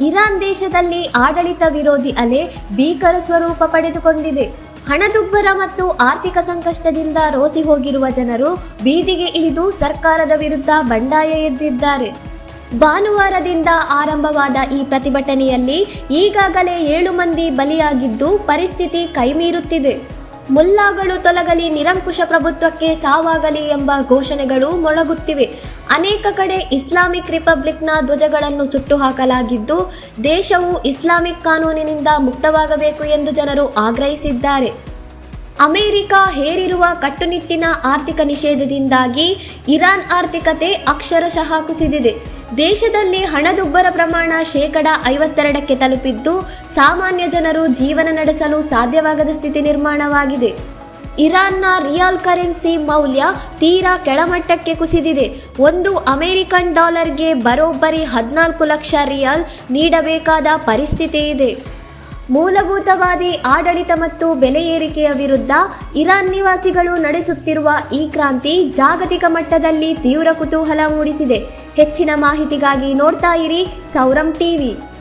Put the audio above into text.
Iran ದೇಶದಲ್ಲಿ ಆಡಳಿತ ವಿರೋಧಿ ಅಲೆ ಭೀಕರ ಸ್ವರೂಪ ಪಡೆದುಕೊಂಡಿದೆ. ಹಣದುಬ್ಬರ ಮತ್ತು ಆರ್ಥಿಕ ಸಂಕಷ್ಟದಿಂದ ರೋಸಿ ಹೋಗಿರುವ ಜನರು ಬೀದಿಗೆ ಇಳಿದು ಸರ್ಕಾರದ ವಿರುದ್ಧ ಬಂಡಾಯ ಎದ್ದಿದ್ದಾರೆ. ಭಾನುವಾರದಿಂದ ಆರಂಭವಾದ ಈ ಪ್ರತಿಭಟನೆಯಲ್ಲಿ ಈಗಾಗಲೇ ಏಳು ಮಂದಿ ಬಲಿಯಾಗಿದ್ದು ಪರಿಸ್ಥಿತಿ ಕೈಮೀರುತ್ತಿದೆ. ಮುಲ್ಲಾಗಳು ತೊಲಗಲಿ ನಿರಂಕುಶ ಪ್ರಭುತ್ವಕ್ಕೆ ಸಾವಾಗಲಿ ಎಂಬ ಘೋಷಣೆಗಳು ಮೊಳಗುತ್ತಿವೆ. ಅನೇಕ ಕಡೆ ಇಸ್ಲಾಮಿಕ್ ರಿಪಬ್ಲಿಕ್ನ ಧ್ವಜಗಳನ್ನು ಸುಟ್ಟು ಹಾಕಲಾಗಿದ್ದು ದೇಶವು ಇಸ್ಲಾಮಿಕ್ ಕಾನೂನಿನಿಂದ ಮುಕ್ತವಾಗಬೇಕು ಎಂದು ಜನರು ಆಗ್ರಹಿಸಿದ್ದಾರೆ. ಅಮೆರಿಕ ಹೇರಿರುವ ಕಟ್ಟುನಿಟ್ಟಿನ ಆರ್ಥಿಕ ನಿಷೇಧದಿಂದಾಗಿ ಇರಾನ್ ಆರ್ಥಿಕತೆ ಅಕ್ಷರಶಃ ಕುಸಿದಿದೆ. ದೇಶದಲ್ಲಿ ಹಣದುಬ್ಬರ ಪ್ರಮಾಣ ಶೇಕಡ ಐವತ್ತೆರಡಕ್ಕೆ ತಲುಪಿದ್ದು, ಸಾಮಾನ್ಯ ಜನರು ಜೀವನ ನಡೆಸಲು ಸಾಧ್ಯವಾಗದ ಸ್ಥಿತಿ ನಿರ್ಮಾಣವಾಗಿದೆ. ಇರಾನ್ನ ರಿಯಲ್ ಕರೆನ್ಸಿ ಮೌಲ್ಯ ತೀರಾ ಕೆಳಮಟ್ಟಕ್ಕೆ ಕುಸಿದಿದೆ. ಒಂದು ಅಮೆರಿಕನ್ ಡಾಲರ್ಗೆ ಬರೋಬ್ಬರಿ ಹದಿನಾಲ್ಕು ಲಕ್ಷ ರಿಯಾಲ್ ನೀಡಬೇಕಾದ ಪರಿಸ್ಥಿತಿ ಇದೆ. ಮೂಲಭೂತವಾದಿ ಆಡಳಿತ ಮತ್ತು ಬೆಲೆ ಏರಿಕೆಯ ವಿರುದ್ಧ ಇರಾನ್ ನಿವಾಸಿಗಳು ನಡೆಸುತ್ತಿರುವ ಈ ಕ್ರಾಂತಿ ಜಾಗತಿಕ ಮಟ್ಟದಲ್ಲಿ ತೀವ್ರ ಕುತೂಹಲ ಮೂಡಿಸಿದೆ. ಹೆಚ್ಚಿನ ಮಾಹಿತಿಗಾಗಿ ನೋಡ್ತಾ ಇರಿ ಸೌರಂ ಟಿವಿ.